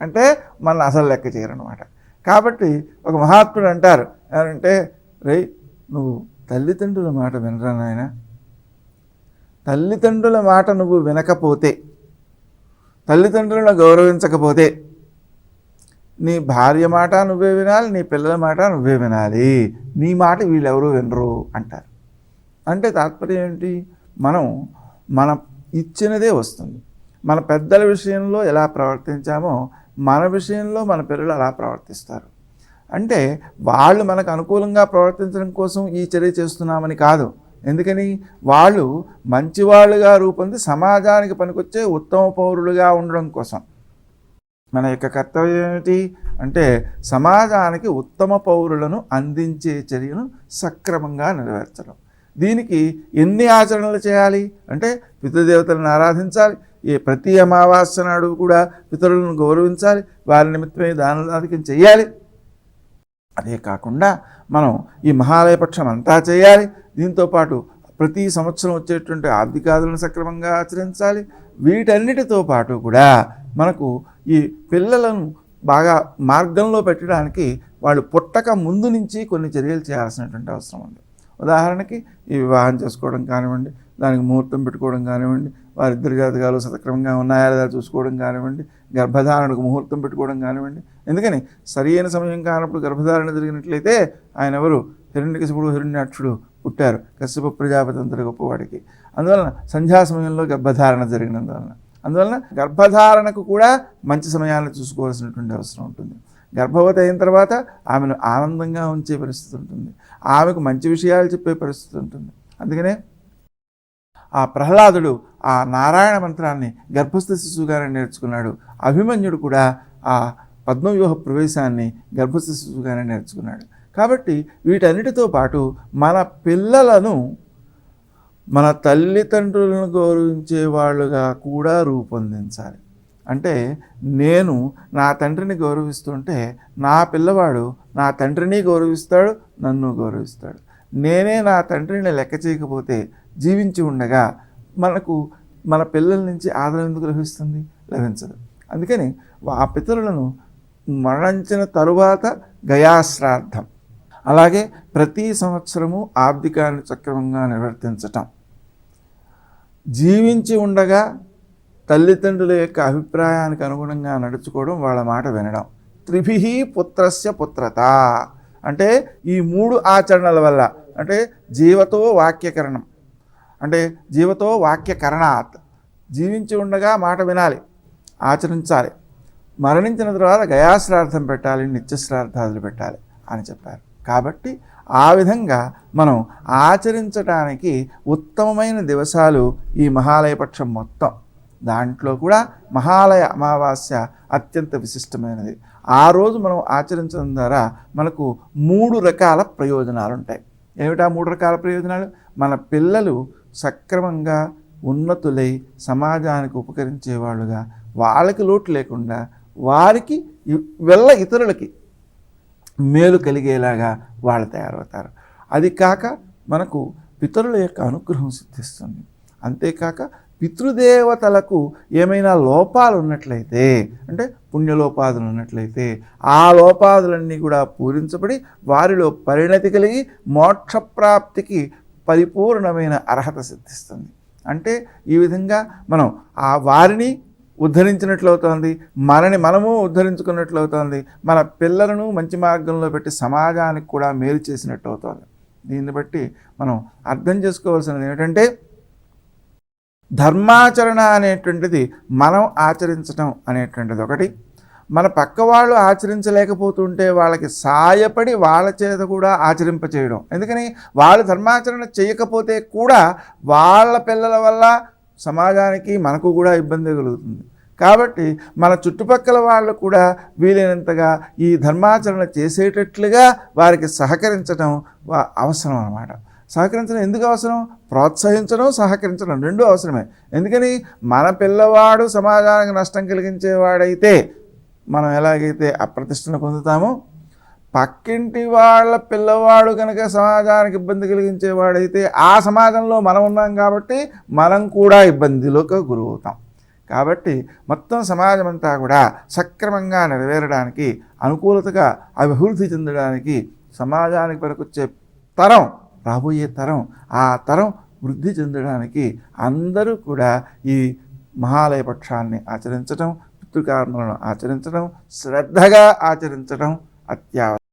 అంటే మన అసలు లెక్క చేయరనమాట కాబట్టి ఒక మహాత్ముడు అంటారు ఏమంటే రే నువ్వు తల్లిదండ్రుల మాట వినరా నాయన? తల్లిదండ్రుల మాట నువ్వు వినకపోతే తల్లిదండ్రులను గౌరవించకపోతే నీ భార్య మాట నువ్వే వినాలి నీ పిల్లల మాట నువ్వే వినాలి నీ మాట వీళ్ళెవరూ వినరు అంటారు. అంటే తాత్పర్యం ఏంటి? మనం మన ఇచ్చినదే వస్తుంది. మన పెద్దల విషయంలో ఎలా ప్రవర్తించామో మన విషయంలో మన పిల్లలు అలా ప్రవర్తిస్తారు. అంటే వాళ్ళు మనకు అనుకూలంగా ప్రవర్తించడం కోసం ఈ చర్య చేస్తున్నామని కాదు. ఎందుకని? వాళ్ళు మంచివాళ్ళుగా రూపొంది సమాజానికి పనికొచ్చే ఉత్తమ పౌరులుగా ఉండడం కోసం. మన యొక్క కర్తవ్యం ఏమిటి? అంటే సమాజానికి ఉత్తమ పౌరులను అందించే చర్యను సక్రమంగా నెరవేర్చడం. దీనికి ఎన్ని ఆచరణలు చేయాలి? అంటే పితృదేవతలను ఆరాధించాలి ఏ ప్రతి అమావాస్య నాడు కూడా పితరులను గౌరవించాలి. వారి నిమిత్తమే దానదాధికం చేయాలి. అదే కాకుండా మనం ఈ మహాలయ పక్షం అంతా చేయాలి. దీంతోపాటు ప్రతి సంవత్సరం వచ్చేటువంటి ఆర్థికాదులను సక్రమంగా ఆచరించాలి. వీటన్నిటితో పాటు కూడా మనకు ఈ పిల్లలను బాగా మార్గంలో పెట్టడానికి వాళ్ళు పుట్టక ముందు నుంచి కొన్ని చర్యలు చేయాల్సినటువంటి అవసరం ఉంది. ఉదాహరణకి ఈ వివాహం చేసుకోవడం కానివ్వండి దానికి ముహూర్తం పెట్టుకోవడం కానివ్వండి వారిద్దరి జాతకాలు సతక్రమంగా ఉన్నాయా లేదా చూసుకోవడం కానివ్వండి గర్భధారణకు ముహూర్తం పెట్టుకోవడం కానివ్వండి. ఎందుకని? సరియైన సమయం కానప్పుడు గర్భధారణ జరిగినట్లయితే ఆయన ఎవరు? హిరణ్యకశిపుడు హిరణ్యాక్షుడు పుట్టారు. కశ్యప ప్రజాపతి గొప్పవాడికి. అందువలన సంధ్యా సమయంలో గర్భధారణ జరిగినందువలన. అందువలన గర్భధారణకు కూడా మంచి సమయాన్ని చూసుకోవాల్సినటువంటి అవసరం ఉంటుంది. గర్భవతి అయిన తర్వాత ఆమెను ఆనందంగా ఉంచే పరిస్థితి ఉంటుంది. ఆమెకు మంచి విషయాలు చెప్పే పరిస్థితి ఉంటుంది. అందుకనే ఆ ప్రహ్లాదుడు ఆ నారాయణ మంత్రాన్ని గర్భస్థ శిశువుగానే నేర్చుకున్నాడు. అభిమన్యుడు కూడా ఆ పద్మవ్యూహ ప్రవేశాన్ని గర్భస్థ శిశువుగానే నేర్చుకున్నాడు. కాబట్టి వీటన్నిటితో పాటు మన పిల్లలను మన తల్లిదండ్రులను గౌరవించే వాళ్ళుగా కూడా రూపొందించాలి. అంటే నేను నా తండ్రిని గౌరవిస్తుంటే నా పిల్లవాడు నా తండ్రిని గౌరవిస్తాడు నన్ను గౌరవిస్తాడు. నేనే నా తండ్రిని లెక్క చేయకపోతే జీవించి ఉండగా మనకు మన పిల్లల నుంచి ఆదరణ ఎందుకు లభిస్తుంది? లభించదు. అందుకని ఆ పితరులను మరణించిన తరువాత గయాశ్రాద్ధం. అలాగే ప్రతి సంవత్సరము ఆర్థికాన్ని సక్రమంగా నిర్వర్తించటం. జీవించి ఉండగా తల్లిదండ్రుల యొక్క అభిప్రాయానికి అనుగుణంగా నడుచుకోవడం వాళ్ళ మాట వినడం. త్రిభి పుత్రస్య పుత్రత. అంటే ఈ మూడు ఆచరణల వల్ల అంటే జీవతో వాక్యకరణం అంటే జీవతో వాక్యకరణాత్ జీవించి ఉండగా మాట వినాలి ఆచరించాలి మరణించిన తర్వాత గయాశ్రార్థం పెట్టాలి నిత్యశ్రార్థాదులు పెట్టాలి అని చెప్పారు. కాబట్టి ఆ విధంగా మనం ఆచరించడానికి ఉత్తమమైన దివసాలు ఈ మహాలయపక్షం మొత్తం. దాంట్లో కూడా మహాలయ అమావాస్య అత్యంత విశిష్టమైనది. ఆ రోజు మనం ఆచరించడం ద్వారా మనకు మూడు రకాల ప్రయోజనాలు ఉంటాయి ఏమిటా మూడు రకాల ప్రయోజనాలు? మన పిల్లలు సక్రమంగా ఉన్నతులై సమాజానికి ఉపకరించే వాళ్ళుగా వాళ్ళకి లోటు లేకుండా వారికి వెళ్ళ ఇతరులకి మేలు కలిగేలాగా వాళ్ళు తయారవుతారు. అది కాక మనకు పితరుల యొక్క అనుగ్రహం సిద్ధిస్తుంది. అంతేకాక పితృదేవతలకు ఏమైనా లోపాలు ఉన్నట్లయితే అంటే పుణ్యలోపాదులు ఉన్నట్లయితే ఆ లోపాదులన్నీ కూడా పూరించబడి వారిలో పరిణతి కలిగి మోక్షప్రాప్తికి పరిపూర్ణమైన అర్హత సిద్ధిస్తుంది. అంటే ఈ విధంగా మనం ఆ వారిని ఉద్ధరించినట్లు అవుతోంది మనని మనము ఉద్ధరించుకున్నట్లు అవుతోంది మన పిల్లలను మంచి మార్గంలో పెట్టి సమాజానికి కూడా మేలు చేసినట్టు అవుతోంది. దీన్ని బట్టి మనం అర్థం చేసుకోవాల్సినది ఏమిటంటే ధర్మాచరణ అనేటువంటిది మనం ఆచరించటం అనేటువంటిది ఒకటి. మన పక్క వాళ్ళు ఆచరించలేకపోతుంటే వాళ్ళకి సాయపడి వాళ్ళ చేత కూడా ఆచరింపచేయడం. ఎందుకని? వాళ్ళు ధర్మాచరణ చేయకపోతే కూడా వాళ్ళ పిల్లల వల్ల సమాజానికి మనకు కూడా ఇబ్బంది కలుగుతుంది. కాబట్టి మన చుట్టుపక్కల వాళ్ళు కూడా వీలైనంతగా ఈ ధర్మాచరణ చేసేటట్లుగా వారికి సహకరించడం వా- అవసరం అన్నమాట. సహకరించడం ఎందుకు అవసరం? ప్రోత్సహించడం సహకరించడం రెండూ అవసరమే. ఎందుకని? మన పిల్లవాడు సమాజానికి నష్టం కలిగించేవాడైతే మనం ఎలాగైతే అప్రతిష్టను పొందుతామో పక్కింటి వాళ్ళ పిల్లవాడు కనుక సమాజానికి ఇబ్బంది కలిగించేవాడైతే ఆ సమాజంలో మనం ఉన్నాం కాబట్టి మనం కూడా ఇబ్బందిలోకి గురవుతాం. కాబట్టి మొత్తం సమాజం అంతా కూడా సక్రమంగా నెరవేరడానికి అనుకూలతగా అభివృద్ధి చెందడానికి సమాజానికి పనికొచ్చే తరం రాబోయే తరం ఆ తరం వృద్ధి చెందడానికి అందరూ కూడా ఈ మహాలయ పక్షాన్ని ఆచరించడం పితృకారణలను ఆచరించడం శ్రద్ధగా ఆచరించడం అత్యవసరం